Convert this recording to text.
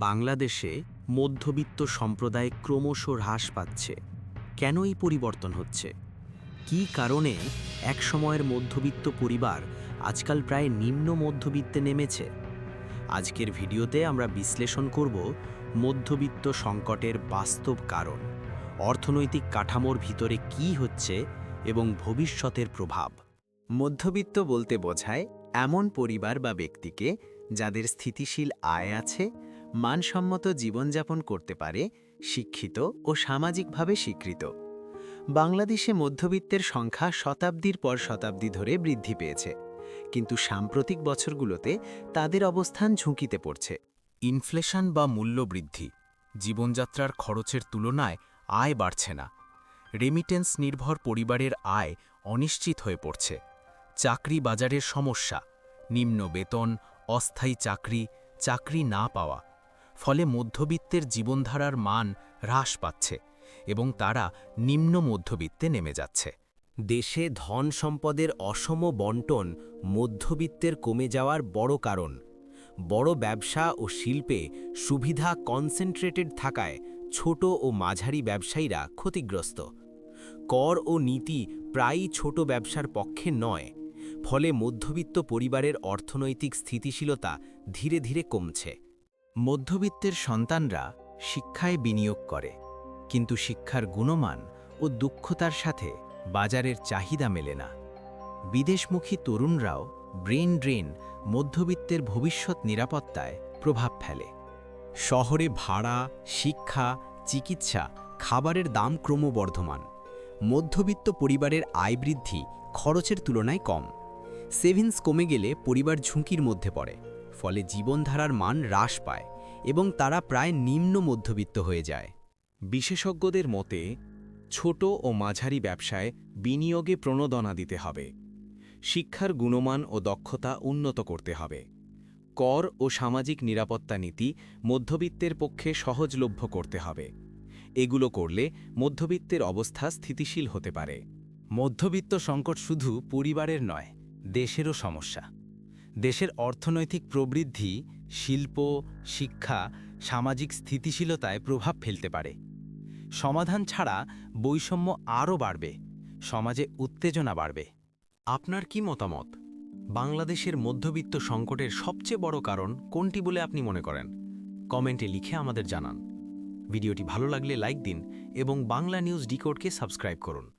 বাংলাদেশে মধ্যবিত্ত সম্প্রদায় ক্রমশ হ্রাস পাচ্ছে। কেন এই পরিবর্তন হচ্ছে? কী কারণে একসময়ের মধ্যবিত্ত পরিবার আজকাল প্রায় নিম্ন মধ্যবিত্তে নেমেছে? আজকের ভিডিওতে আমরা বিশ্লেষণ করব মধ্যবিত্ত সংকটের বাস্তব কারণ, অর্থনৈতিক কাঠামোর ভিতরে কি হচ্ছে এবং ভবিষ্যতের প্রভাব। মধ্যবিত্ত বলতে বোঝায় এমন পরিবার বা ব্যক্তিকে যাদের স্থিতিশীল আয় আছে মানসম্মত জীবনযাপন করতে পারে, শিক্ষিত ও সামাজিকভাবে স্বীকৃত। বাংলাদেশে মধ্যবিত্তের সংখ্যা শতাব্দীর পর শতাব্দী ধরে বৃদ্ধি পেয়েছে। কিন্তু সাম্প্রতিক বছরগুলোতে তাদের অবস্থান ঝুঁকিতে পড়ছে। ইনফ্লেশন বা মূল্যবৃদ্ধি জীবনযাত্রার খরচের তুলনায় আয় বাড়ছে না। রেমিটেন্স নির্ভর পরিবারের আয় অনিশ্চিত হয়ে পড়ছে। চাকরি বাজারের সমস্যা, নিম্ন বেতন, অস্থায়ী চাকরি চাকরি না পাওয়া ফলে মধ্যবিত্তের জীবনধারার মান হ্রাস পাচ্ছে এবং তারা নিম্ন মধ্যবিত্তে নেমে যাচ্ছে। দেশে ধন সম্পদের অসম বন্টন মধ্যবিত্তের কমে যাওয়ার বড় কারণ। বড় ব্যবসা ও শিল্পে সুবিধা কনসেন্ট্রেটেড থাকায় ছোট ও মাঝারি ব্যবসায়ীরা ক্ষতিগ্রস্ত। কর ও নীতি প্রায়ই ছোট ব্যবসার পক্ষে নয়, ফলে মধ্যবিত্ত পরিবারের অর্থনৈতিক স্থিতিশীলতা ধীরে ধীরে কমছে। মধ্যবিত্তের সন্তানরা শিক্ষায় বিনিয়োগ করে, কিন্তু শিক্ষার গুণমান ও দক্ষতার সাথে বাজারের চাহিদা মেলে না। বিদেশমুখী তরুণরাও ব্রেন ড্রেন মধ্যবিত্তের ভবিষ্যৎ নিরাপত্তায় প্রভাব ফেলে। শহরে ভাড়া, শিক্ষা, চিকিৎসা, খাবারের দাম ক্রমবর্ধমান। মধ্যবিত্ত পরিবারের আয় বৃদ্ধি খরচের তুলনায় কম। সেভিংস কমে গেলে পরিবার ঝুঁকির মধ্যে পড়ে। ফলে জীবনধারার মান হ্রাস পায় এবং তারা প্রায় নিম্ন মধ্যবিত্ত হয়ে যায়। বিশেষজ্ঞদের মতে, ছোট ও মাঝারি ব্যবসায় বিনিয়োগে প্রণোদনা দিতে হবে। শিক্ষার গুণমান ও দক্ষতা উন্নত করতে হবে। কর ও সামাজিক নিরাপত্তা নীতি মধ্যবিত্তের পক্ষে সহজলভ্য করতে হবে। এগুলো করলে মধ্যবিত্তের অবস্থা স্থিতিশীল হতে পারে। মধ্যবিত্ত সংকট শুধু পরিবারের নয়, দেশেরও সমস্যা। দেশের অর্থনৈতিক প্রবৃদ্ধি, শিল্প, শিক্ষা, সামাজিক স্থিতিশীলতায় প্রভাব ফেলতে পারে। সমাধান ছাড়া বৈষম্য আরও বাড়বে, সমাজে উত্তেজনা বাড়বে। আপনার কি মতামত? বাংলাদেশের মধ্যবিত্ত সংকটের সবচেয়ে বড় কারণ কোনটি বলে আপনি মনে করেন? কমেন্টে লিখে আমাদের জানান। ভিডিওটি ভালো লাগলে লাইক দিন এবং বাংলা নিউজ ডিকোডকে সাবস্ক্রাইব করুন।